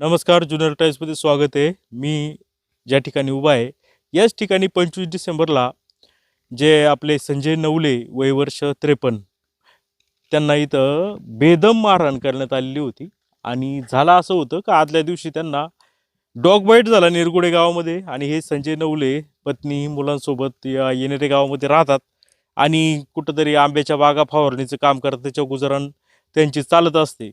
नमस्कार ज्युनियर टाईम्समध्ये स्वागत आहे. मी ज्या ठिकाणी उभा आहे याच ठिकाणी पंचवीस डिसेंबरला जे आपले संजय नवले वय वर्ष त्रेपन्न त्यांना इथं बेदम मारहाण करण्यात आलेली होती. आणि झालं असं होतं का आदल्या दिवशी त्यांना डॉग बाईट झाला निरगुडे गावामध्ये. आणि हे संजय नवले पत्नी मुलांसोबत या येणेरे गावामध्ये राहतात. आणि कुठंतरी आंब्याच्या बागा फवारणीचं काम करतात त्याच्या गुजराण त्यांची चालत असते.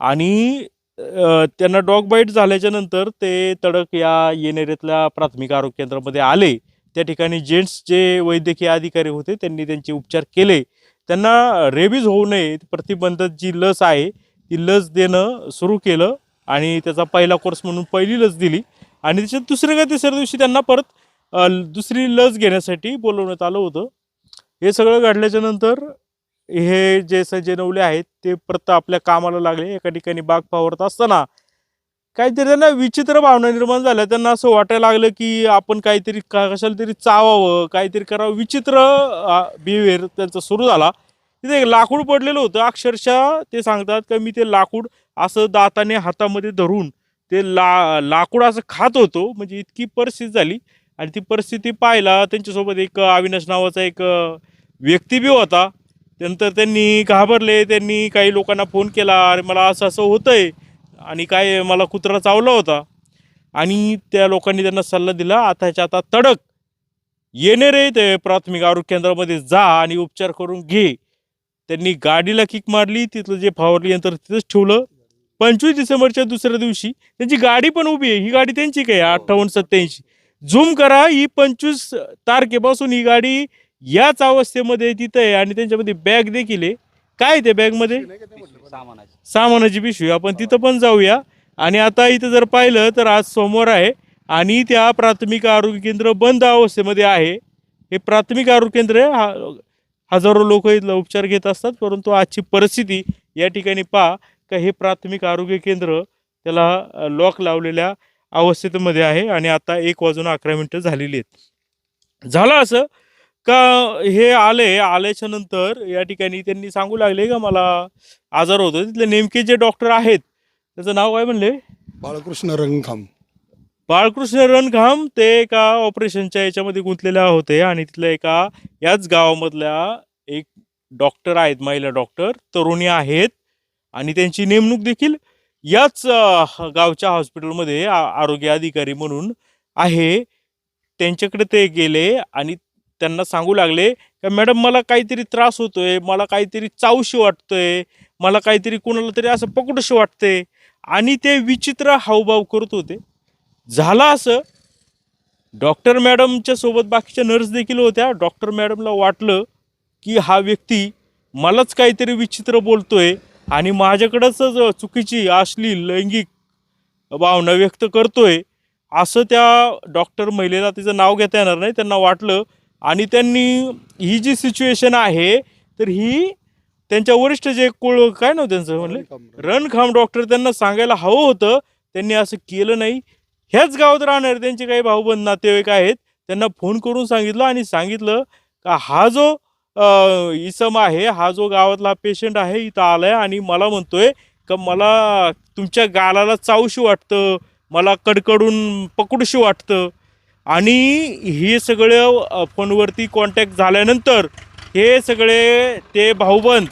आणि त्यांना डॉग बाईट झाल्याच्यानंतर ते तडक या येणेरेतल्या प्राथमिक आरोग्य केंद्रामध्ये आले. त्या ठिकाणी जेंट्स जे वैद्यकीय अधिकारी होते त्यांनी त्यांचे उपचार केले. त्यांना रेबीज होऊ नये प्रतिबंधक जी लस आहे ती लस देणं सुरू केलं आणि त्याचा पहिला कोर्स म्हणून पहिली लस दिली आणि त्याच्यात दुसऱ्या का तिसऱ्या दिवशी त्यांना परत दुसरी लस घेण्यासाठी बोलवण्यात आलं होतं. हे सगळं घडल्याच्या नंतर हे जे सजनवले आहेत ते परत आपल्या कामाला लागले एका ठिकाणी बाग फावरत असताना. काहीतरी त्यांना विचित्र भावना निर्माण झाल्या. त्यांना असं वाटायला लागलं की आपण काहीतरी का कशाला तरी चावावं काहीतरी करावं. विचित्र बिहेवियर त्यांचा सुरू झाला. तिथे एक लाकूड पडलेलं होतं. अक्षरशः ते सांगतात का मी ते लाकूड असं दाताने हातामध्ये धरून ते ला लाकूड असं खात होतो. म्हणजे इतकी परिस्थिती झाली. आणि ती परिस्थिती पाहिला त्यांच्यासोबत एक अविनाश नावाचा एक व्यक्ती बी होता. त्यानंतर त्यांनी घाबरले त्यांनी काही लोकांना फोन केला अरे मला असं असं होतंय. आणि काय मला कुत्रा चावला होता. आणि त्या लोकांनी त्यांना सल्ला दिला आताच्या आता तडक. येणे रे ते प्राथमिक आरोग्य केंद्रामध्ये जा आणि उपचार करून घे. त्यांनी गाडीला किक मारली तिथलं जे फवारली यंत्र तिथंच ठेवलं. पंचवीस डिसेंबरच्या दुसऱ्या दिवशी त्यांची गाडी पण उभी आहे. ही गाडी त्यांची काय अठ्ठावन्न सत्याऐंशी झूम करा ही पंचवीस तारखेपासून ही गाडी याच अवस्थेमध्ये तिथं आहे आणि त्यांच्यामध्ये बॅग देखील आहे. काय ते बॅगमध्ये सामानाची पिशवी. आपण तिथं पण जाऊया. आणि आता इथं जर पाहिलं तर आज सोमवार आहे आणि त्या प्राथमिक आरोग्य केंद्र बंद अवस्थेमध्ये आहे. हे प्राथमिक आरोग्य केंद्र हा हजारो लोक इथला उपचार घेत असतात. परंतु आजची परिस्थिती या ठिकाणी पहा का हे प्राथमिक आरोग्य केंद्र त्याला लॉक लावलेल्या अवस्थेमध्ये आहे आणि आता एक वाजून अकरा मिनटं झालेली आहेत. झालं असं का हे आले आल्याच्यानंतर या ठिकाणी त्यांनी सांगू लागले का मला आजार होतो तिथले नेमके जे डॉक्टर आहेत त्याचं नाव काय म्हणले? बाळकृष्ण रंगखाम बाळकृष्ण रणघाम ते एका ऑपरेशनच्या याच्यामध्ये गुंतलेले होते आणि तिथल्या एका याच गावामधल्या एक डॉक्टर आहेत महिला डॉक्टर तरुणी आहेत आणि त्यांची नेमणूक देखील याच गावच्या हॉस्पिटलमध्ये आरोग्य अधिकारी म्हणून आहे. त्यांच्याकडे ते गेले आणि त्यांना सांगू लागले का मॅडम मला काहीतरी त्रास होतो आहे मला काहीतरी चावशी वाटतोय मला काहीतरी कोणाला तरी असं पकडूशी वाटते आणि ते विचित्र हावभाव करत होते. झालं असं डॉक्टर मॅडमच्या सोबत बाकीच्या नर्स देखील होत्या. डॉक्टर मॅडमला वाटलं की हा व्यक्ती मलाच काहीतरी विचित्र बोलतोय आणि माझ्याकडंच चुकीची अश्लील लैंगिक भावना व्यक्त करतोय असं त्या डॉक्टर महिलेला तिचं नाव घेता येणार नाही. त्यांना वाटलं आणि त्यांनी ही जी सिच्युएशन आहे तर ही त्यांच्या वरिष्ठ जे कुळ काय नाव त्यांचं म्हणले? रणखाम डॉक्टर त्यांना सांगायला हवं होतं. त्यांनी असं केलं नाही. ह्याच गावात राहणारे त्यांचे काही भाऊबंद नातेवाईक आहेत त्यांना फोन करून सांगितलं आणि सांगितलं का हा जो इसम आहे हा जो गावातला पेशंट आहे इथं आलाय आणि मला म्हणतोय का मला तुमच्या गालाला चावशी वाटतं मला कडकडून पकडूशी वाटतं. आणि हे सगळं फोनवरती कॉन्टॅक्ट झाल्यानंतर हे सगळे ते भाऊबंद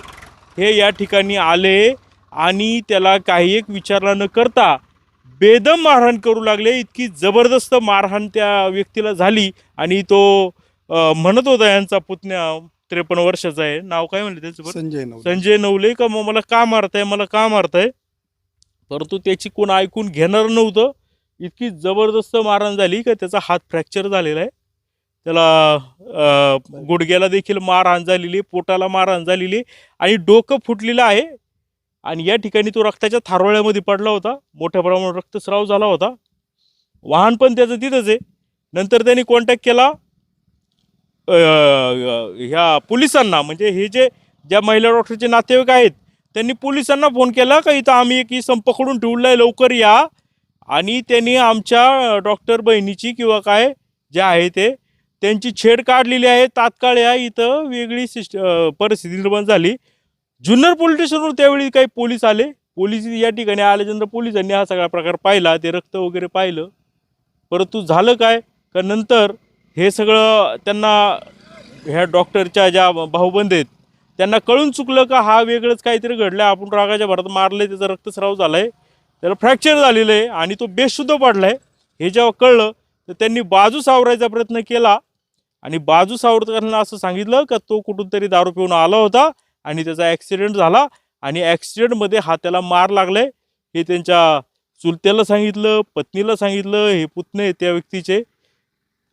हे या ठिकाणी आले आणि त्याला काही एक विचारला न करता बेदम मारहाण करू लागले. इतकी जबरदस्त मारहाण त्या व्यक्तीला झाली आणि तो म्हणत होता यांचा पुतण्या त्रेपन्न वर्षाचा आहे. नाव काय म्हणले त्याचं? संजय नवले. संजय नवले का मग मला का मारताय? मला का मारताय? परंतु त्याची कोण ऐकून घेणार नव्हतं. इतकी जबरदस्त मारहाण झाली का त्याचा हात फ्रॅक्चर झालेला आहे. त्याला गुडघ्याला देखील मारहाण झालेली पोटाला मारहाण झालेली आणि डोकं फुटलेलं आहे. आणि या ठिकाणी तो रक्ताच्या थारोळ्यामध्ये पडला होता. मोठ्या प्रमाणात रक्तस्राव झाला होता. वाहन पण त्याचं तिथंच आहे. नंतर त्यांनी कॉन्टॅक्ट केला ह्या पोलिसांना. म्हणजे हे जे ज्या महिला डॉक्टरचे नातेवाईक आहेत त्यांनी पोलिसांना फोन केला का इथं आम्ही एक इसम पकडून ठेवलं आहे लवकर या. आणि त्यांनी आमच्या डॉक्टर बहिणीची किंवा काय जे आहे ते त्यांची छेड काढलेली आहे. तात्काळ या इथं वेगळी सिस्ट परिस्थिती निर्माण झाली. जुन्नर पोलीस स्टेशनवर त्यावेळी काही पोलीस आले. पोलीस या ठिकाणी आल्याच्यानंतर पोलिसांनी हा सगळा प्रकार पाहिला. ते रक्त वगैरे पाहिलं. परंतु झालं काय? का नंतर हे सगळं त्यांना ह्या डॉक्टरच्या ज्या भाऊबंद आहेत त्यांना कळून चुकलं का हा वेगळंच काहीतरी घडलं आपण रागाच्या भरात मारलं त्याचा रक्तस्राव झाला आहे त्याला फ्रॅक्चर झालेलं आहे आणि तो बेशुद्ध पडला आहे हे जेव्हा कळलं तर त्यांनी बाजू सावरायचा प्रयत्न केला. आणि बाजू सावरताना असं सांगितलं का तो कुठून तरी दारू पिऊन आला होता आणि त्याचा ॲक्सिडेंट झाला आणि ॲक्सिडेंटमध्ये त्याला मार लागलाय. हे त्यांच्या चुलत्याला सांगितलं पत्नीला सांगितलं हे पुतणे आहेत त्या व्यक्तीचे.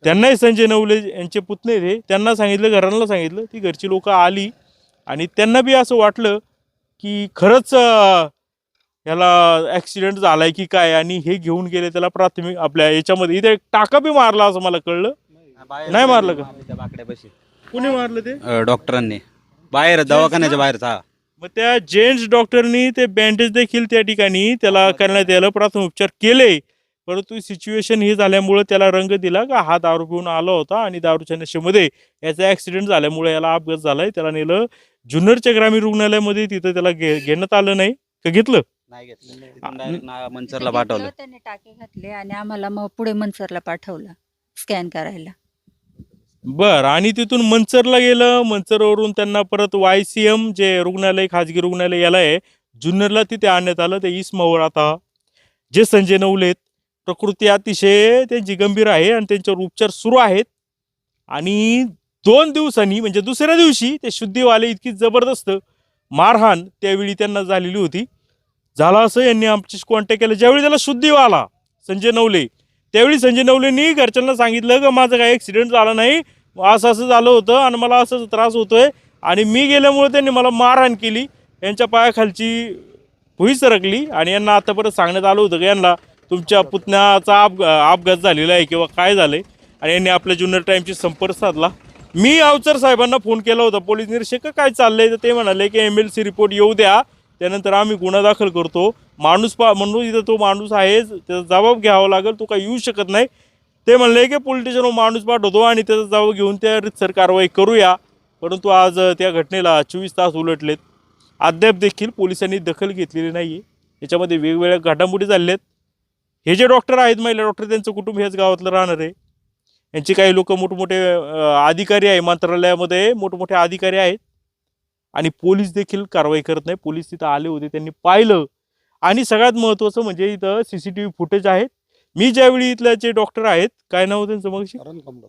त्यांनाही संजय नवले यांचे पुतणे आहेत हे. त्यांना सांगितलं घरांना सांगितलं. ती घरची लोकं आली आणि त्यांना बी असं वाटलं की खरंच अं, याला ॲक्सिडेंट झाला आहे की काय आणि हे घेऊन गेले त्याला प्राथमिक आपल्या याच्यामध्ये. इथे एक टाका बी मारला असं मला कळलं. नाही मारलं का? बाकड्यापाशी. कुणी मारलं ते? अ, डॉक्टरांनी. बाहेर दवाखान्याच्या बाहेरच हा. मग त्या जेंट्स डॉक्टरनी ते बँडेज देखील त्या ठिकाणी त्याला करण्यात यायला प्राथमिक उपचार केले. परंतु सिच्युएशन ही झाल्यामुळं त्याला रंग दिला का हा दारू पिऊन आला होता आणि दारूच्या नशेमध्ये याचा ॲक्सिडेंट झाल्यामुळे याला अपघात झालाय. त्याला नेलं जुन्नरच्या ग्रामीण रुग्णालयामध्ये. तिथं त्याला घे घेण्यात आलं नाही. का घेतलं? नाही घेतलं. मंचरला पाठवलं. त्यांनी टाके घातले आणि आम्हाला मग पुढे मनसरला पाठवलं स्कॅन करायला. बर आणि तिथून मंचरला गेलं मंचरवरून त्यांना परत वाय सी एम जे रुग्णालय खाजगी रुग्णालय याला आहे जुन्नरला तिथे आणण्यात आलं ते इस्मावर आता. जे संजय नवलेत प्रकृती अतिशय त्यांची गंभीर आहे आणि त्यांच्यावर उपचार सुरू आहेत. आणि दोन दिवसांनी म्हणजे दुसऱ्या दिवशी ते शुद्धीवाले इतकी जबरदस्त मारहाण त्यावेळी त्यांना झालेली होती. झाला असं यांनी आमच्याशी कॉन्टॅक्ट केलं. ज्यावेळी त्याला शुद्धी आला संजय नवले त्यावेळी संजय नवलेंनी घरच्यांना सांगितलं का माझं काही ॲक्सिडेंट झाला नाही. असं असं झालं होतं आणि मला असं त्रास होतोय. आणि मी गेल्यामुळे त्यांनी मला मारहाण केली. यांच्या पायाखालची भुई सरकली आणि यांना आता परत सांगण्यात आलं होतं की यांना तुमच्या पुतण्याचा अप अपघात झालेला आहे किंवा काय झालं आहे आणि यांनी आपल्या ज्युनियर टाईमशी संपर्क साधला. मी अवचर साहेबांना फोन केला होता. पोलीस निरीक्षक काय चाललं आहे तर ते म्हणाले की एम एल सी रिपोर्ट येऊ द्या. त्यानंतर आम्ही गुन्हा दाखल करतो. माणूस पा म्हणून इथं तो माणूस आहे त्याचा जबाब घ्यावा लागेल तो काही येऊ शकत नाही. ते म्हणले की पोलीस स्टेशनवर माणूस पाठवतो आणि त्याचा जबाब घेऊन त्या रितसर कारवाई करूया. परंतु आज त्या घटनेला चोवीस तास उलटलेत. अद्याप देखील पोलिसांनी दखल घेतलेली नाही आहे याच्यामध्ये वेगवेगळ्या घडामोडी झालेल्या आहेत हे जे डॉक्टर आहेत महिला डॉक्टर त्यांचं कुटुंब हेच गावातलं राहणार आहे. यांचे काही लोक मोठमोठे अधिकारी आहे. मंत्रालयामध्ये मोठमोठे अधिकारी आहेत. आणि पोलीस देखील कारवाई करत नाही. पोलीस तिथं आले होते त्यांनी पाहिलं. आणि सगळ्यात महत्त्वाचं म्हणजे इथं C C T V footage आहेत मी ज्यावेळी इथल्या जे डॉक्टर आहेत काय नाव त्यांचं मग.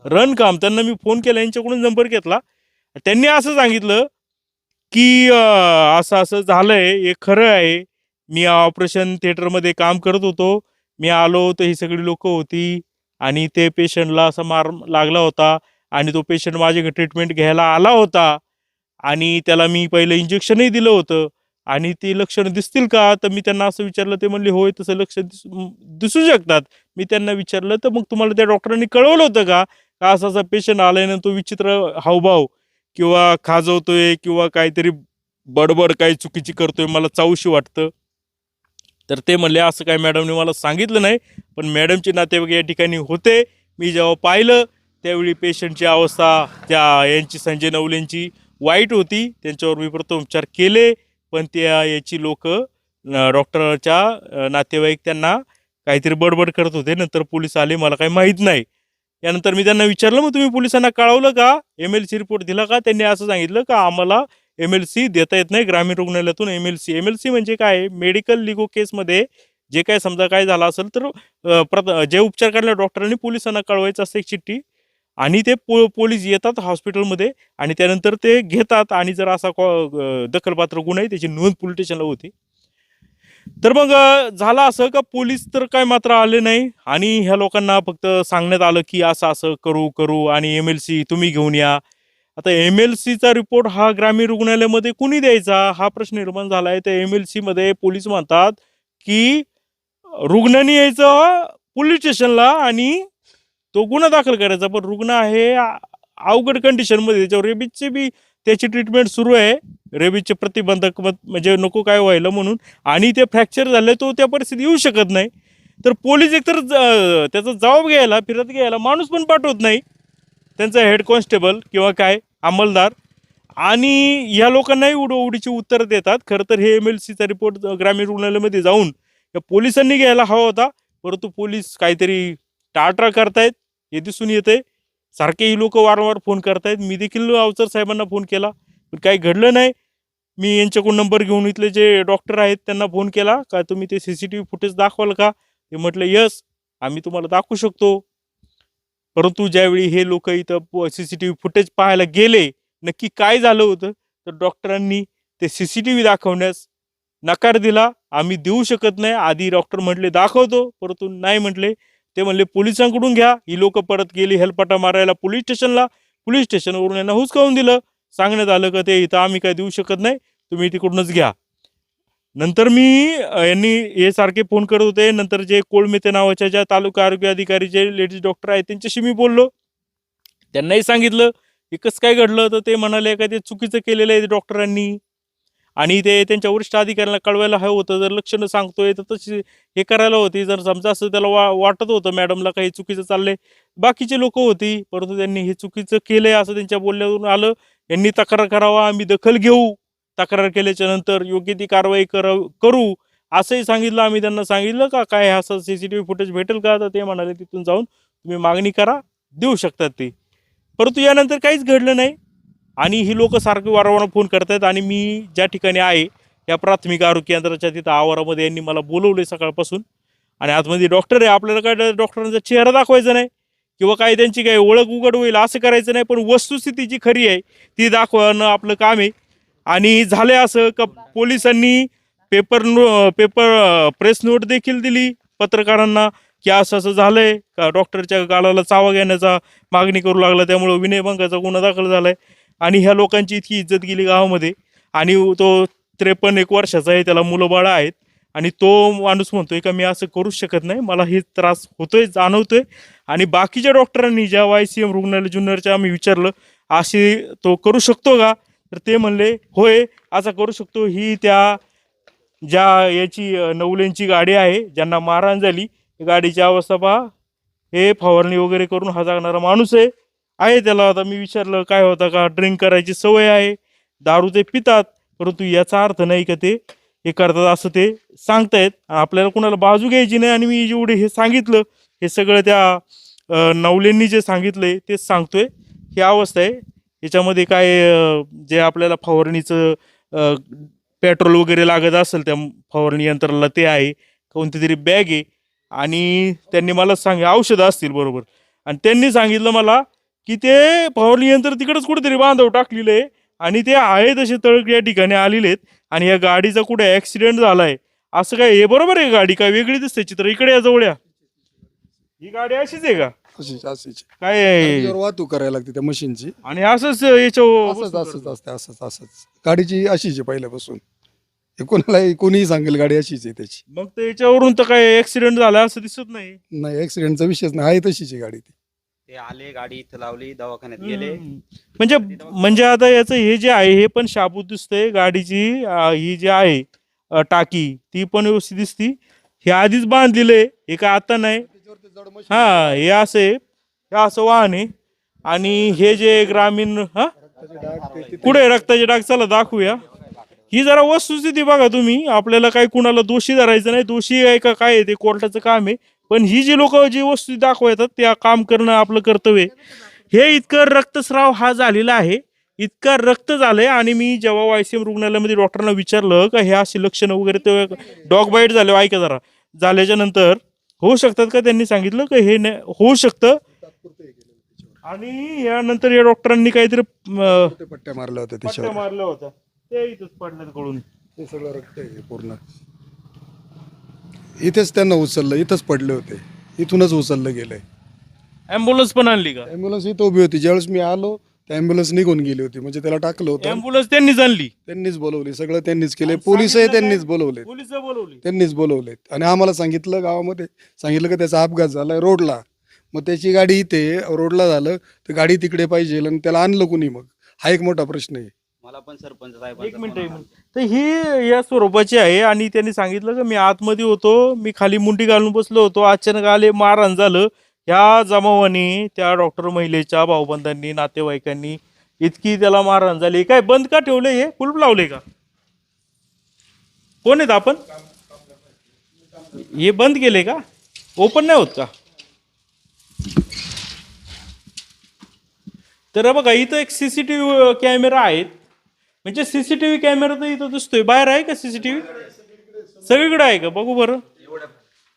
रणकाम त्यांना मी फोन केला यांच्याकडून नंबर घेतला. त्यांनी असं सांगितलं की असं असं झालंय हे खरं आहे. मी ऑपरेशन थिएटरमध्ये काम करत होतो. मी आलो तर ही सगळी लोक होती. आणि ते पेशंटला असा मार लागला होता. आणि तो पेशंट माझ्याकडे ट्रीटमेंट घ्यायला आला होता. आणि त्याला मी पहिलं इंजेक्शनही दिलं होतं. आणि ती लक्षणं दिसतील का? तर मी त्यांना असं विचारलं ते म्हणले होय तसं लक्ष दिस दिसू शकतात. मी त्यांना विचारलं तर मग तुम्हाला त्या डॉक्टरांनी कळवलं होतं का? का असा असा पेशंट आलाय ना तो विचित्र हावभाव किंवा खाजवतोय किंवा काहीतरी बडबड काही चुकीची करतोय मला चावशी वाटतं? तर ते म्हणले असं काय मॅडमने मला सांगितलं नाही पण मॅडमचे नातेवाईक या ठिकाणी होते. मी जेव्हा पाहिलं त्यावेळी पेशंटची अवस्था त्या यांची संजय नवलेंची वाईट होती त्यांच्यावर मी प्रथमोपचार केले पण त्या याची लोक डॉक्टरच्या नातेवाईक त्यांना काहीतरी बडबड करत होते. नंतर पोलीस आले मला काही माहीत नाही. यानंतर मी त्यांना विचारलं मग तुम्ही पोलिसांना कळवलं का? एम एल सी रिपोर्ट दिला का? त्यांनी असं सांगितलं का आम्हाला एम एल सी देता येत नाही. ग्रामीण रुग्णालयातून M L C M L C म्हणजे काय? मेडिकल लिगो केसमध्ये जे काय समजा काय झालं असेल तर प्रत प्रथ जे उपचार करणाऱ्या डॉक्टरांनी पोलिसांना कळवायचं असतं एक चिठ्ठी. आणि ते पो पोलीस येतात हॉस्पिटलमध्ये आणि त्यानंतर ते घेतात आणि जर असा कॉ दखलपात्र गुन्हा आहे त्याची नोंद पोलीस स्टेशनला होती. तर मग झालं असं का पोलीस तर काय मात्र आले नाही आणि ह्या लोकांना फक्त सांगण्यात आलं की असं असं करू करू आणि एम एल सी तुम्ही घेऊन या. आता एम एल सीचा रिपोर्ट हा ग्रामीण रुग्णालयामध्ये कुणी द्यायचा? हा प्रश्न निर्माण झाला आहे तर एम एल सीमध्ये पोलीस म्हणतात की रुग्णाने यायचं पोलीस स्टेशनला आणि तो गुन्हा दाखल करायचा पण रुग्ण आहे अवघड कंडिशनमध्ये त्याच्यावर रेबीजचे बी त्याची ट्रीटमेंट सुरू आहे. रेबीजचे प्रतिबंधक मत- म्हणजे नको काय व्हायला म्हणून. आणि ते फ्रॅक्चर झालं तो त्या परिस्थितीत येऊ शकत नाही. तर पोलीस एकतर त्याचा जबाब घ्यायला फिरत घ्यायला माणूस पण पाठवत नाही. त्यांचा हेड कॉन्स्टेबल किंवा काय अंमलदार. आणि या लोकांनाही उडोउडीची उत्तरं देतात. खरं तर हे एम एल सीचा रिपोर्ट ग्रामीण रुग्णालयामध्ये जाऊन या पोलिसांनी घ्यायला हवा होता. परंतु पोलीस काहीतरी टाळटाळ करतायत. हे दिसून येते सारखे ही लोक वारंवार फोन करतायत. मी देखील अवचर साहेबांना फोन केला. पण काही घडलं नाही. मी यांच्याकडून नंबर घेऊन इथले जे डॉक्टर आहेत त्यांना फोन केला. का तुम्ही ते C C T V footage दाखवाल का? ते म्हटलं यस आम्ही तुम्हाला दाखवू शकतो. परंतु ज्यावेळी हे लोक इथं C C T V footage पाहायला गेले नक्की काय झालं होतं? तर डॉक्टरांनी ते सी सी टी व्ही दाखवण्यास नकार दिला. आम्ही देऊ शकत नाही. आधी डॉक्टर म्हटले दाखवतो. परंतु नाही म्हटले. ते म्हणले पोलिसांकडून घ्या. ही लोक परत गेली हेलपाटा मारायला पोलीस स्टेशनला. पोलीस स्टेशनवरून यांना हुसकावून दिलं. सांगण्यात आलं का ते इथं आम्ही काय देऊ शकत नाही. तुम्ही तिकडूनच घ्या. नंतर मी यांनी हे सारखे फोन करत होते. नंतर जे कोळमेते नावाच्या ज्या तालुका आरोग्य अधिकारी जे लेडीज डॉक्टर आहेत त्यांच्याशी मी बोललो. त्यांनाही सांगितलं एकच काय घडलं? तर ते म्हणाले का ते चुकीचं केलेलं आहे डॉक्टरांनी. आणि ते त्यांच्या वरिष्ठ अधिकाऱ्यांना कळवायला हवं होतं. जर लक्षणं सांगतोय तर तशी हे करायला होती. जर समजा असं त्याला वा वाटत होतं मॅडमला काही चुकीचं चाललंय. बाकीचे लोक होती परंतु त्यांनी हे चुकीचं केलंय असं त्यांच्या बोलण्यावरून आलं. यांनी तक्रार करावा आम्ही दखल घेऊ. तक्रार केल्याच्यानंतर योग्य ती कारवाई करा करू. असंही सांगितलं आम्ही त्यांना सांगितलं का काय असं C C T V footage भेटेल का? तर ते म्हणाले तिथून जाऊन तुम्ही मागणी करा देऊ शकतात ते. परंतु यानंतर काहीच घडलं नाही. आणि ही लोक सारखे वारंवार फोन करतायत आणि मी ज्या ठिकाणी आहे या प्राथमिक आरोग्य केंद्राच्या तिथं आवारामध्ये यांनी मला बोलवले सकाळपासून. आणि आतमध्ये डॉक्टर आहे आपल्याला काय डॉक्टरांचा चेहरा दाखवायचा नाही किंवा काही त्यांची काही ओळख उघड होईल असं करायचं नाही पण वस्तुस्थिती जी खरी आहे ती दाखवणं आपलं काम आहे. आणि झालं असं का पोलिसांनी paper no paper press note देखील दिली पत्रकारांना की असं असं झालंय का डॉक्टरच्या गालाला चावा घेण्याचा मागणी करू लागला त्यामुळं विनयभंगाचा गुन्हा दाखल झालाय. आणि ह्या लोकांची इतकी इज्जत गेली गावामध्ये. आणि तो त्रेपन्न एक वर्षाचा आहे त्याला मुलं बाळं आहेत. आणि तो माणूस म्हणतोय का मी असं करूच शकत नाही. मला हे त्रास होतोय जाणवतोय. आणि बाकीच्या डॉक्टरांनी ज्या वाय सी एम रुग्णालय जुन्नरच्या आम्ही विचारलं अशी तो करू शकतो का? तर ते म्हणले होय असा करू शकतो. ही त्या ज्या याची नवलेंची गाडी आहे ज्यांना मारहाण झाली गाडीची अवस्था पहा. हे फवारणी वगैरे करून हा जागणारा माणूस आहे. आहे त्याला. आता मी विचारलं काय होता का? ड्रिंक करायची सवय आहे. दारू ते पितात परंतु याचा अर्थ नाही का ते? हे करतात असं ते सांगतायत. आपल्याला कुणाला बाजू घ्यायची नाही आणि मी जेवढे हे सांगितलं हे सगळं त्या नवलेंनी जे सांगितलंय तेच सांगतोय. ही अवस्था आहे. याच्यामध्ये काय जे आपल्याला फवारणीचं पेट्रोल वगैरे लागत असेल त्या फवारणी यंत्राला ते आहे. कोणती तरी बॅग आहे. आणि त्यांनी मला सांग औषधं असतील बरोबर. आणि त्यांनी सांगितलं मला की ते फवारणी यंत्र तिकडंच कुठेतरी बांधव टाकलेलं आहे. आणि ते आहे तसे तळक या ठिकाणी आलेले आहेत. आणि या गाडीचा कुठे ॲक्सिडेंट झालाय. असं काय हे बरोबर आहे गाडी? काय वेगळी दिसते चित्र? इकडे या जवळ या. ही गाडी अशीच आहे का? अशीच अशीच. काय आहे? वाहतूक करायला लागते त्या मशीनची. आणि असंच याच्या असंच असंच असते असंच असंच. गाडीची अशीच आहे पहिल्यापासून. हे कोणालाही कोणीही सांगेल गाडी अशीच आहे त्याची. मग तर याच्यावरून तर काय ऍक्सिडेंट झाला असं दिसत नाही. नाही ऍक्सिडेंटचा विषयच नाही. आहे तशीच आहे गाडी ती. ते आले गाडी इथं लावली दवाखान्यात गेले. म्हणजे म्हणजे आता याचं हे जे आहे हे पण शाबूत दिसतंय. गाडीची अं, ही जी आहे अं, टाकी ती पण व्यवस्थित दिसती. हे आधीच बांधलेलं आहे. हे काय आता नाही. हा हे असं आहे. हे असं वाहन आहे. आणि हे जे ग्रामीण हा? कुठे रक्ताचे डाग. चला दाखवूया. ही जरा वस्तुस्थिती बघा तुम्ही. आपल्याला काही कुणाला दोषी धरायचं नाही. दोषी आहे का काय आहे ते कोर्टाचं काम आहे. पण ही जी लोक जी वस्तू दाखवतात त्या काम करणं आपलं कर्तव्य. हे इतकं रक्तस्राव हा झालेला आहे. इतका रक्त झालंय आणि मी जेव्हा वायसीएम रुग्णालयामध्ये डॉक्टरांना विचारलं का हे अशी लक्षणं वगैरे ते डॉग बाईट झाले ऐका जरा. झाल्याच्यानंतर होऊ शकतात का? त्यांनी सांगितलं का हे होऊ शकतं. आणि यानंतर या डॉक्टरांनी काहीतरी पट्ट्या मारल्या होत्या पट्ट्या मारल्या होत्या. ते इथंच पडल्यात कळून ते सगळं रक्त आहे पूर्ण. इथेच त्यांना उचललं इथंच पडले होते. इथूनच उचललं गेलंय. ॲम्ब्युलन्स पण आणली का? ॲम्ब्युलन्स इथं उभी होती. ज्यावेळेस मी आलो त्या ॲम्ब्युलन्स निघून गेली होती. म्हणजे त्याला टाकलं होतं. ॲम्ब्युलन्स त्यांनीच आणली. त्यांनीच बोलवली. सगळं त्यांनीच केले पोलिसही त्यांनीच बोलवले पोलीस बोलवली. त्यांनीच बोलवलेत. आणि आम्हाला सांगितलं गावामध्ये. सांगितलं की त्याचा अपघात झालाय रोडला. मग त्याची गाडी इथे रोडला झालं. तर गाडी तिकडे पाहिजे आणि त्याला आणलं कुणी मग? हा एक मोठा प्रश्न आहे. मला पण सरपंच एक साहेबांचा मिनिट फोन एक. मिनिट. तर ही या स्वरूपाची आहे आणि त्यांनी सांगितलं की मी आतमध्ये होतो मी खाली मुंडी घालून बसलो होतो अचानक आले मारहाण झालं. ह्या जमावाने त्या डॉक्टर महिलेच्या भाऊबंधांनी नातेवाईकांनी इतकी त्याला मारहाण झाली. काय बंद का ठेवले हे? कुलप लावले का? कोण आहेत आपण? हे बंद केले का? ओपन नाही होत का? तर बघा इथं एक सीसीटीव्ही कॅमेरा आहेत. म्हणजे सीसीटीव्ही कॅमेरा तर इथं दिसतोय. बाहेर आहे का सीसीटीव्ही सगळीकडे आहे का? बघू बरं.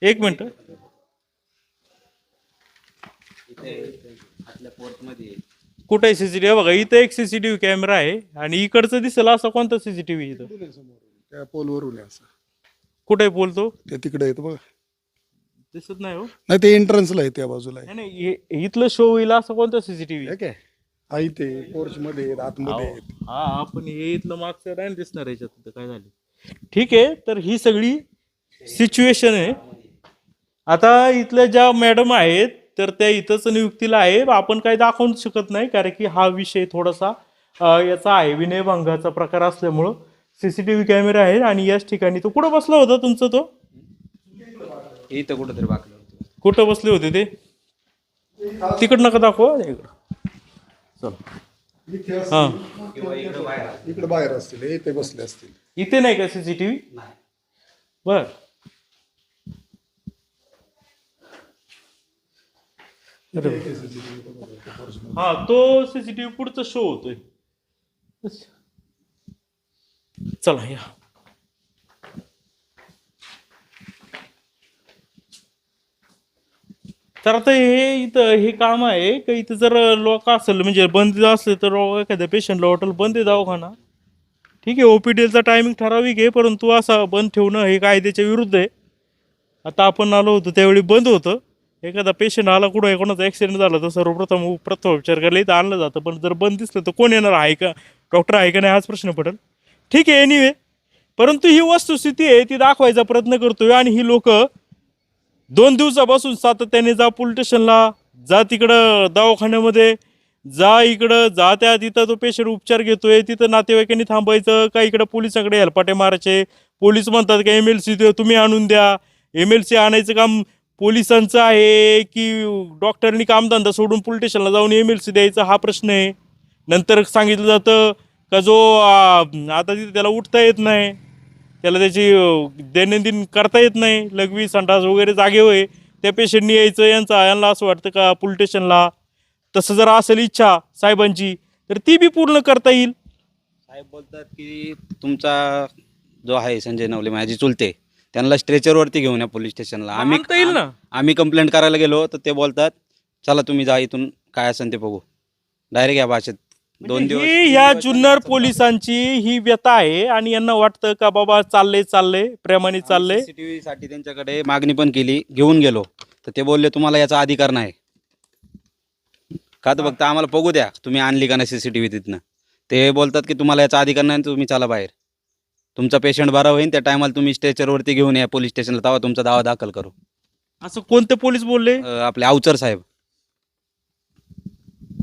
एक मिनिट. कुठे आहे सीसीटीव्ही बघा इथं एक सीसीटीव्ही कॅमेरा आहे आणि इकडचं दिसेल असा कोणता सीसीटीव्ही इथं? त्या पोलवरून आहे असं. कुठे बोलतो ते? तिकडे येतं बघा. दिसत नाही हो. नाही ते एंट्रन्सला आहे त्या बाजूला आहे. नाही, नाही हे- इथलं शो होईल असं कोणता सीसीटीव्ही काय? आहे ते पोर्च मध्ये आहेत, आतमध्ये आहेत. हा हे इथलं मागचं नाही दिसणार याच्यात इथं काय झालं? ठीक आहे तर ही सगळी सिच्युएशन आहे. आता इथल्या ज्या मॅडम आहेत तर त्या इथंच नियुक्तीला आहे आपण काही दाखवू शकत नाही कारण की हा विषय थोडासा अं, याचा आहे. विनयभंगाचा प्रकार असल्यामुळं सीसीटीव्ही कॅमेरा आहे आणि याच ठिकाणी तो कुठं बसला होता तुमचा तो? इथं कुठंतरी वाकलं होतं. कुठं बसले होते ते? तिकड नका दाखवा. इकडं इथे हां. असतील, इकडे बाहेर असतील हे ते बसले असतील. इथे नाही का सीसीटीव्ही बर. हा तो सीसीटीव्ही पुढचा शो होतोय. चला या. तर आता हे इथं हे काम आहे का इथं जर लोक असेल म्हणजे बंद असले तर एखाद्या पेशंटला हॉटेल बंद दवाखाना. ठीक आहे ओपीडीचा टायमिंग ठराविक आहे परंतु असा बंद ठेवणं हे कायद्याच्या विरुद्ध आहे. आता आपण आलो होतो त्यावेळी बंद होतं. एखादा पेशंट आला कुठं आहे कोणाचा ॲक्सिडेंट झाला तर सर्वप्रथम प्रथम उपचार करायला इथं आणलं जातं. पण जर बंद दिसलं तर कोण येणार? आहे का? डॉक्टर आहे का नाही? हाच प्रश्न पडेल. ठीक आहे एनिवे परंतु ही वस्तुस्थिती आहे ती दाखवायचा प्रयत्न करतोय आणि ही लोक दोन दिवसापासून सातत्याने जा पोलीस स्टेशनला जा तिकडं दवाखान्यामध्ये जा इकडं जा त्या तिथं तो पेशंट उपचार घेतोय तिथं नातेवाईकांनी थांबायचं का इकडं पोलिसांकडे हेलपाटे मारायचे. पोलीस म्हणतात का एम एल सी तुम्ही आणून द्या. एम एल सी आणायचं काम पोलिसांचं आहे की डॉक्टरनी कामधंदा सोडून पोलीस स्टेशनला जाऊन एम एल सी द्यायचा हा प्रश्न आहे. नंतर सांगितलं जातं का जो आता तिथे त्याला उठता येत नाही. त्याला त्याची दैनंदिन करता येत नाही. लघवी संडास वगैरे जागे होय. त्या पेशंटनी यायचं यांचा यांना असं वाटतं का पोलीस स्टेशनला तसं जर असेल इच्छा साहेबांची तर ती बी पूर्ण करता येईल. साहेब बोलतात की तुमचा जो आहे संजय नवले माझी चुलते त्यांना स्ट्रेचरवरती घेऊन या पोलीस स्टेशनला आम्ही आणता येईल ना? आम्ही कंप्लेंट करायला गेलो तर ते बोलतात चला तुम्ही जा इथून काय असेल ते बघू. डायरेक्ट या भाषेत दोन म्हणजे दिवस ही दिवस जुन्नर पोलिसांची ही व्यथा आहे आणि यांना वाटतं का बाबा चाललंय चाललंय प्रेमाने चाललंय CCTV साठी त्यांच्याकडे मागणी पण केली घेऊन गेलो. तर ते बोलले तुम्हाला याचा अधिकार नाही. का तर फक्त आम्हाला बघू द्या तुम्ही आणली का नाही सीसीटीव्ही तिथनं. ते बोलतात की तुम्हाला याचा अधिकार नाही तुम्ही चला बाहेर. तुमचा पेशंट बरा होईल त्या टायमाला तुम्ही स्ट्रेचरवरती घेऊन या पोलीस स्टेशनला तेव्हा तुमचा दावा दाखल करू. असं कोणते पोलीस बोलले? अं, आपले अवचर साहेब.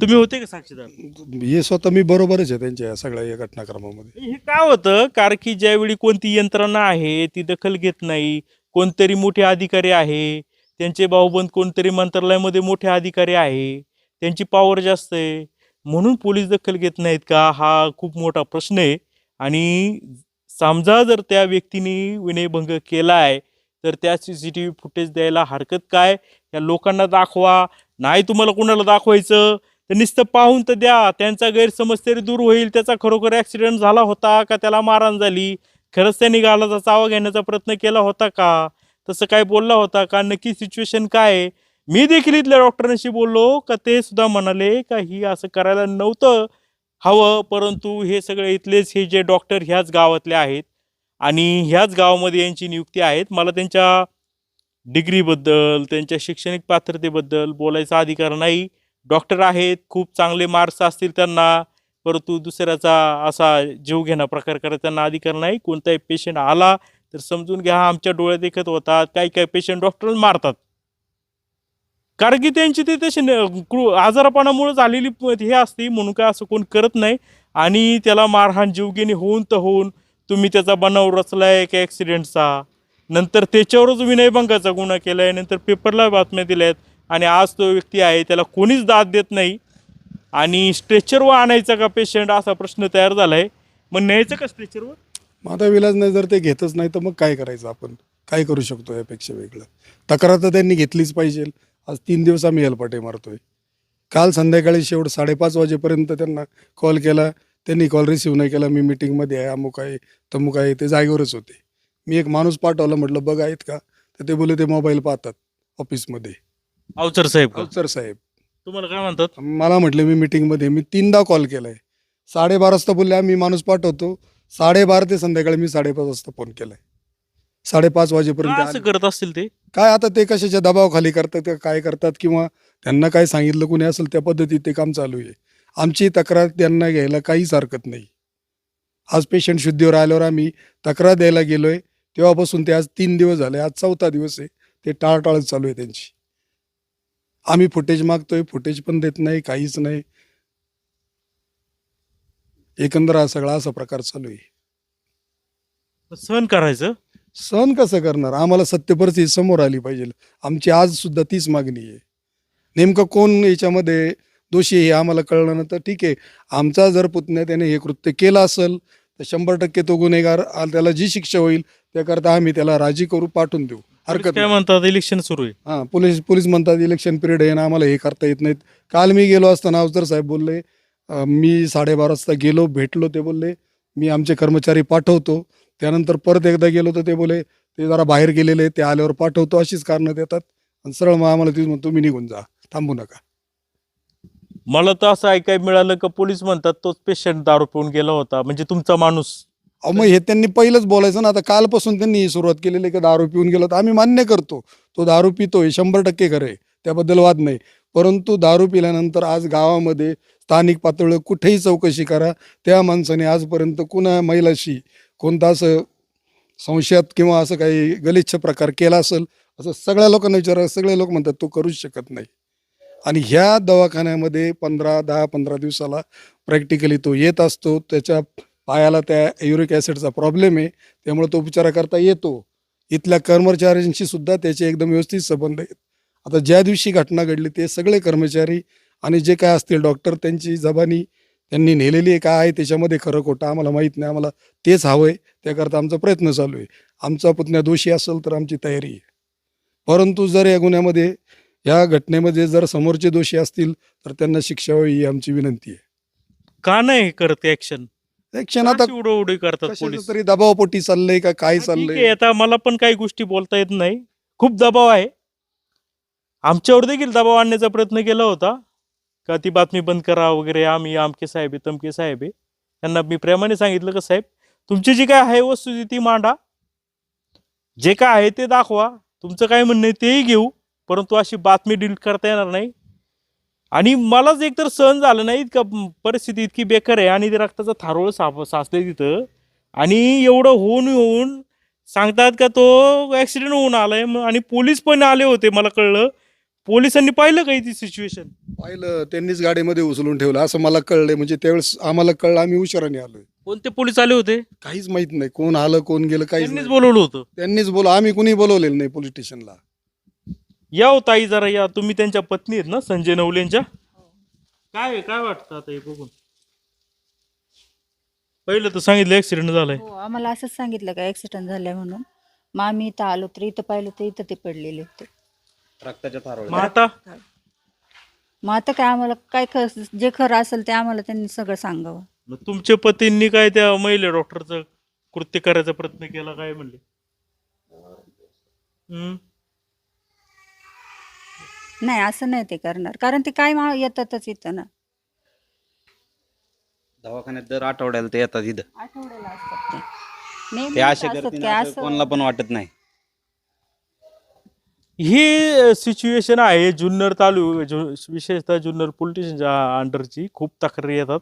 तुम्ही होते का साक्षीदार? हे स्वतः मी बरोबरच आहे त्यांच्या या सगळ्या या घटनाक्रमामध्ये. हे काय होतं? कारण की ज्यावेळी कोणती यंत्रणा आहे ती दखल घेत नाही कोणतरी मोठे अधिकारी आहे त्यांचे भाऊबंद कोणतरी मंत्रालयामध्ये मोठे अधिकारी आहे त्यांची पॉवर जास्त आहे म्हणून पोलीस दखल घेत नाहीत का? हा खूप मोठा प्रश्न आहे. आणि समजा जर त्या व्यक्तीने विनयभंग केला आहे तर त्या C C T V footage द्यायला हरकत काय? या लोकांना दाखवा. नाही तुम्हाला कोणाला दाखवायचं? नुसतं पाहून तर द्या. त्यांचा गैरसमज तरी दूर होईल. त्याचा खरोखर ॲक्सिडेंट झाला होता का त्याला मारहाण झाली? खरंच त्यांनी गालाचा चावा घेण्याचा प्रयत्न केला होता का? तसं काय बोलला होता का? नक्की सिच्युएशन काय मी देखील इथल्या डॉक्टरांशी बोललो का ते सुद्धा म्हणाले का ही असं करायला नव्हतं हवं परंतु हे सगळे इथलेच हे जे डॉक्टर ह्याच गावातले आहेत आणि ह्याच गावामध्ये यांची नियुक्ती आहेत. मला त्यांच्या डिग्रीबद्दल त्यांच्या शैक्षणिक पात्रतेबद्दल बोलायचा अधिकार नाही. डॉक्टर आहेत खूप चांगले मार्क्स असतील त्यांना परंतु दुसऱ्याचा असा जीव घेणं प्रकार करायचा त्यांना अधिकार नाही. कोणताही पेशंट आला तर समजून घ्या आमच्या डोळ्यात देखत होतात काही काही पेशंट डॉक्टर मारतात. कारण की त्यांची ते तशी न- आजारपणामुळे झालेली हे असते म्हणून काय असं कोण करत नाही. आणि त्याला मारहाण जीवघेणी होऊन तर होऊन तुम्ही त्याचा बनाव रचलाय का ॲक्सिडेंटचा नंतर त्याच्यावरच विनयभंगाचा गुन्हा केला आहे नंतर पेपरला बातम्या दिल्या आहेत आणि आज तो व्यक्ती आहे त्याला कोणीच दाद देत नाही. आणि स्ट्रेचरवर आणायचा का पेशंट असा प्रश्न तयार झाला आहे मग न्यायचं का स्ट्रेचरवर माझा विलाज नाही जर ते घेतच नाही तर मग काय करायचं आपण? काय करू शकतो यापेक्षा वेगळं? तक्रार तर त्यांनी घेतलीच पाहिजे. आज तीन दिवस आम्ही हेलपाटे मारतोय. काल संध्याकाळी शेवट साडेपाच वाजेपर्यंत त्यांना कॉल केला. त्यांनी कॉल रिसिव्ह नाही केला. मी मिटिंगमध्ये आहे अमुक आहे तमुक आहे ते जागेवरच होते. मी एक माणूस पाठवला म्हटलं बघ आहेत का? तर ते बोले ते मोबाईल पाहतात ऑफिसमध्ये अवचर साहेब का? अवसर साहेब. तुम्हाला काय म्हणतात? मला म्हटले मी मिटिंगमध्ये मी तीनदा कॉल केलाय. साडेबारा वाजता बोलले आम्ही माणूस पाठवतो. साडेबारा ते संध्याकाळी मी साडेपाच वाजता फोन केलाय. साडेपाच वाजेपर्यंत का आले. असं करत असतील ते? काय आता ते कशाच्या दबावाखाली करतात का काय करतात किंवा त्यांना काय सांगितलं कुणी असेल त्या पद्धतीत ते काम चालू आहे. आमची तक्रार त्यांना घ्यायला काहीच हरकत नाही. आज पेशंट शुद्धीवर आल्यावर आम्ही तक्रार द्यायला गेलोय. तेव्हापासून ते आज तीन दिवस झाले. आज चौथा दिवस आहे. ते टाळटाळच चालू आहे त्यांची. आम्ही फुटेज मागतोय फुटेज पण देत नाही काहीच नाही. एकंदर हा सगळा असा प्रकार चालू आहे. सहन करायचं? सहन कसं करणार? आम्हाला सत्य परिस्थिती समोर आली पाहिजे. आमची आज सुद्धा तीच मागणी आहे. नेमकं कोण याच्यामध्ये दोषी आहे हे आम्हाला कळलं ना तर ठीक आहे. आमचा जर पुतण्या त्याने हे कृत्य केलं असेल तर शंभर टक्के तो गुन्हेगार त्याला जी शिक्षा होईल त्याकरता आम्ही त्याला राजी करू पाठवून देऊ. हरकत काय नाही. म्हणतात? इलेक्शन सुरू आहे. हां पोलीस पोलीस म्हणतात इलेक्शन पिरियड आहे ना आम्हाला हे करता येत नाहीत. काल मी गेलो असताना अवसर साहेब बोलले अं, मी साडेबारा वाजता गेलो भेटलो ते बोलले मी आमचे कर्मचारी पाठवतो. त्यानंतर परत एकदा गेलो तर ते बोले ते जरा बाहेर गेलेले ते आल्यावर पाठवतो. अशीच कारणं देतात. आणि सरळ मग आम्हाला तिथून म्हणतो तुम्ही निघून जा थांबू नका. मला तर असं ऐकायला मिळालं का पोलीस म्हणतात तोच पेशंट दारू पिऊन गेला होता. म्हणजे तुमचा माणूस अहो मग हे त्यांनी पहिलंच बोलायचं ना. आता कालपासून त्यांनी ही सुरुवात केलेली आहे की दारू पिऊन गेलो तर आम्ही मान्य करतो. तो दारू पितोय शंभर टक्के खरं आहे. त्याबद्दल वाद नाही. परंतु दारू पिल्यानंतर आज गावामध्ये स्थानिक पातळीवर कुठेही चौकशी करा. त्या माणसाने आजपर्यंत कुणा महिलाशी कोणता असं संशयात किंवा असं काही गलिच्छ प्रकार केला असेल असं सगळ्या लोकांना विचारा सगळे लोक म्हणतात तो करूच शकत नाही. आणि ह्या दवाखान्यामध्ये पंधरा दहा पंधरा दिवसाला प्रॅक्टिकली तो येत असतो. त्याच्या पायाला त्या युरिक ॲसिडचा प्रॉब्लेम आहे त्यामुळे तो उपचाराकरता येतो. इथल्या कर्मचाऱ्यांशी सुद्धा त्याचे एकदम व्यवस्थित संबंध आहेत. आता ज्या दिवशी घटना घडली ते सगळे कर्मचारी आणि जे काय असतील डॉक्टर त्यांची जबानी त्यांनी नेलेली आहे काय आहे त्याच्यामध्ये खरं खोटं आम्हाला माहीत नाही. आम्हाला तेच हवं आहे त्याकरता आमचा प्रयत्न चालू आहे. आमचा पुतण्या दोषी असेल तर आमची तयारी आहे. परंतु जर या गुन्ह्यामध्ये या घटनेमध्ये जर समोरचे दोषी असतील तर त्यांना शिक्षा व्हावी ही आमची विनंती आहे. का नाही करत ऍक्शन ॲक्शन आता उडवडी करतात पोलीस. तरी दबावपोटी चाललंय का काय चाललंय? आता मला पण काही गोष्टी बोलता येत नाही. खूप दबाव आहे. आमच्यावर देखील दबाव आणण्याचा प्रयत्न केला होता. का ती बातमी बंद करा वगैरे आम्ही आमके साहेब आहे तमके साहेब आहे. त्यांना मी प्रेमाने सांगितलं का साहेब तुमची जी काय आहे वस्तू ती मांडा. जे काय आहे ते दाखवा. तुमचं काय म्हणणं आहे तेही घेऊ. परंतु अशी बातमी डिलीट करता येणार नाही. आणि मलाच एकतर सहन झालं नाही इतका परिस्थिती इतकी बेकार आहे आणि ते रक्ताचा थारोळ साप साचले तिथं. आणि एवढं होऊन होऊन सांगतात का तो ऍक्सिडेंट होऊन आलाय आणि पोलीस पण आले होते मला कळलं. पोलिसांनी पाहिलं काही ती सिच्युएशन पाहिलं त्यांनीच गाडीमध्ये उचलून ठेवलं. असं मला कळलंय. म्हणजे त्यावेळेस आम्हाला कळलं आम्ही उशिराने आलोय. कोणते पोलीस आले होते? काहीच माहीत नाही. कोण आलं कोण गेलं काहीच त्यांनीच. बोलवलं होतं. त्यांनीच बोला आम्ही कुणी बोलवलेलं नाही पोलीस स्टेशनला. या हो ताई जरा या तुम्ही त्यांच्या पत्नी आहेत ना संजय नवलेंच्या? काय आहे, काय वाटतं आता हे बघून? पहिलं तर सांगितलं ऍक्सिडेंट झालाय. हो आम्हाला असंच सांगितलं का ऍक्सिडेंट झालाय म्हणून. मग आम्ही इथं आलो तर इथं पाहिलं तर इथं ते पडलेले होते. रक्ताच्या थारोळ्या मग आता? मग आता काय आम्हाला काय ख जे खरं असेल ते आम्हाला त्यांनी सगळं सांगावं. मग तुमच्या पतींनी काय त्या महिला डॉक्टरचं कृत्य करायचा प्रयत्न केला काय म्हणले? हम्म? नाही असं नाही ते करणार. कारण ते काय मा- येतातच इथं ना. दवाखान्यात दर आठवड्याला ते येतात इथं. आठवड्याला असतात ते. नेहमी ते असे असतात करतील की असं असं कोणाला पण वाटत नाही. ही सिच्युएशन आहे. जुन्नर तालु जु विशेषतः जुन्नर पोलीस स्टेशनच्या अंडरची खूप तक्रारी येतात.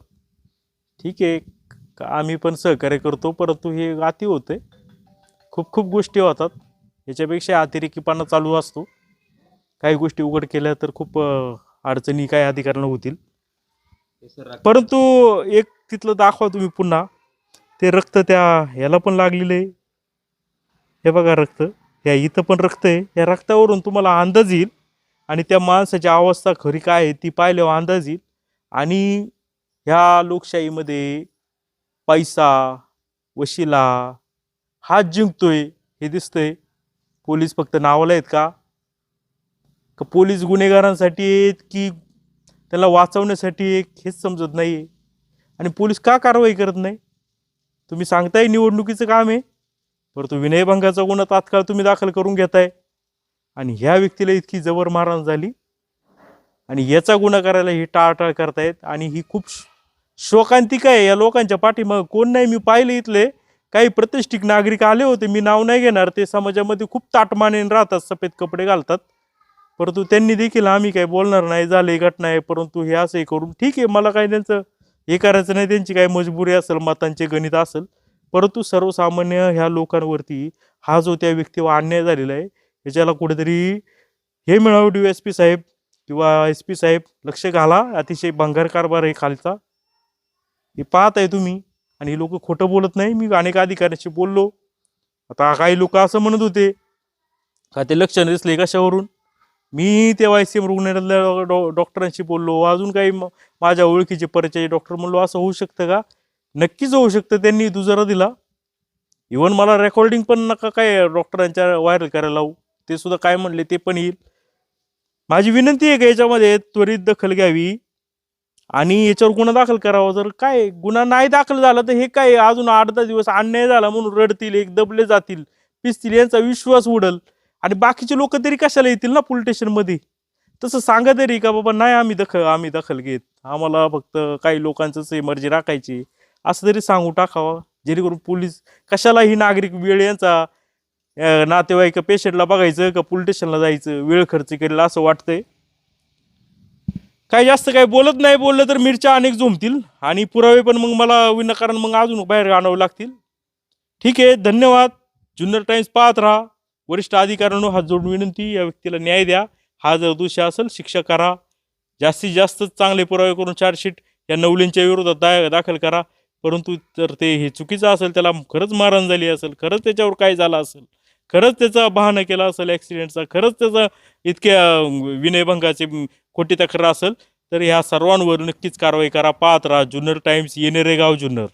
ठीक आहे. क- आम्ही पण सहकार्य करतो परंतु हे अति होते खूप खूप गोष्टी होतात. याच्यापेक्षा अतिरेकीपणा चालू असतो. काही गोष्टी उघड केल्या तर खूप अडचणी काय अधिकाऱ्यांना होतील. परंतु एक तिथलं दाखवा तुम्ही पुन्हा. ते रक्त त्या ह्याला पण लागलेलं आहे. हे बघा रक्त. या इथं पण रक्त आहे. या रक्तावरून तुम्हाला अंदाज येईल. आणि त्या माणसाची अवस्था खरी काय आहे ती पाहिल्यावर अंदाज येईल. आणि ह्या लोकशाहीमध्ये पैसा वशिला हाच जिंकतोय हे दिसतंय. पोलीस फक्त नावाला आहेत का? का पोलीस गुन्हेगारांसाठी आहेत की त्याला वाचवण्यासाठी एक हेच समजत नाही आणि पोलीस का कारवाई करत नाही? तुम्ही सांगताय निवडणुकीचं काम आहे. परंतु विनयभंगाचा गुन्हा तात्काळ तुम्ही दाखल करून घेताय. आणि ह्या व्यक्तीला इतकी जबर मारहाण झाली. आणि याचा गुन्हा करायला ही टाळटाळ करतायत. आणि ही खूप श- शोकांतिक आहे. या लोकांच्या पाठीमागं कोण नाही? मी पाहिले इथले. काही प्रतिष्ठित नागरिक आले होते. मी नाव नाही घेणार. ते समाजामध्ये खूप ताटमाने राहतात सफेद कपडे घालतात. परंतु त्यांनी देखील आम्ही काही बोलणार नाही झाले घटना आहे परंतु हे असं हे करून ठीक आहे मला काही त्यांचं हे करायचं नाही त्यांची काही मजबुरी असेल मतांचे गणित असेल परंतु सर्वसामान्य ह्या लोकांवरती हा जो त्या व्यक्तीवर अन्याय झालेला आहे याच्याला कुठेतरी हे मिळावं डी एस पी साहेब किंवा एस पी साहेब लक्ष घाला अतिशय भंगार कारभार आहे खालचा. हे पाहत आहे तुम्ही आणि हे लोक खोटं बोलत नाही मी अनेक अधिकाऱ्यांशी बोललो. आता काही लोक असं म्हणत होते. का ते लक्ष दिसले कशावरून? मी ते वाय सी एम रुग्णालयातल्या डॉ डॉक्टरांशी बोललो. अजून काही म- माझ्या ओळखीचे परिचय डॉक्टर म्हणलो असं होऊ शकतं का? नक्कीच होऊ शकतं. त्यांनी दुजारा दिला. इवन मला रेकॉर्डिंग पण नका काय डॉक्टरांच्या व्हायरल करायला लावू. ते सुद्धा काय म्हणले ते पण येईल. माझी विनंती आहे का याच्यामध्ये त्वरित दखल घ्यावी? आणि याच्यावर गुन्हा दाखल करावा. जर काय गुन्हा नाही दाखल झाला तर हे काय? अजून आठ दहा दिवस अन्याय झाला म्हणून रडतील एक दबले जातील पिसतील यांचा विश्वास उडल. आणि बाकीचे लोक तरी कशाला येतील ना पोलीस स्टेशनमध्ये तसं सांगा तरी का बाबा नाही आम्ही दखल आम्ही दखल घेत. आम्हाला फक्त काही लोकांचंच मर्जी राखायची. असं तरी सांगू टाकावं. जेणेकरून पोलीस कशाला ही नागरिक वेळ यांचा नातेवाईक पेशंटला बघायचं का पोलीस स्टेशनला जायचं वेळ खर्च केलेला असं वाटतंय? काही जास्त काही बोलत नाही बोललं तर मिरच्या अनेक झोमतील. आणि पुरावे पण मग मला विनाकारण मग अजून बाहेर आणावं लागतील. ठीक आहे धन्यवाद. जुन्नर टाइम्स पाहत राहा. वरिष्ठ अधिकाऱ्यांनो हात जोडून विनंती या व्यक्तीला न्याय द्या. हा जर दोषी असेल शिक्षा करा. जास्तीत जास्त चांगले पुरावे करून चार्जशीट या नवलींच्या विरोधात दा दाखल करा. परंतु जर ते हे चुकीचं असेल त्याला खरंच मारहाण झाली असेल खरंच त्याच्यावर काय झालं असेल खरंच त्याचा बहाणा केला असेल ॲक्सिडेंटचा खरंच त्याचा इतक्या विनयभंगाचे खोटी तक्रार असेल तर ह्या सर्वांवर नक्कीच कारवाई करा. पाहत राहा जुन्नर टाइम्स येणेरे गाव जुन्नर.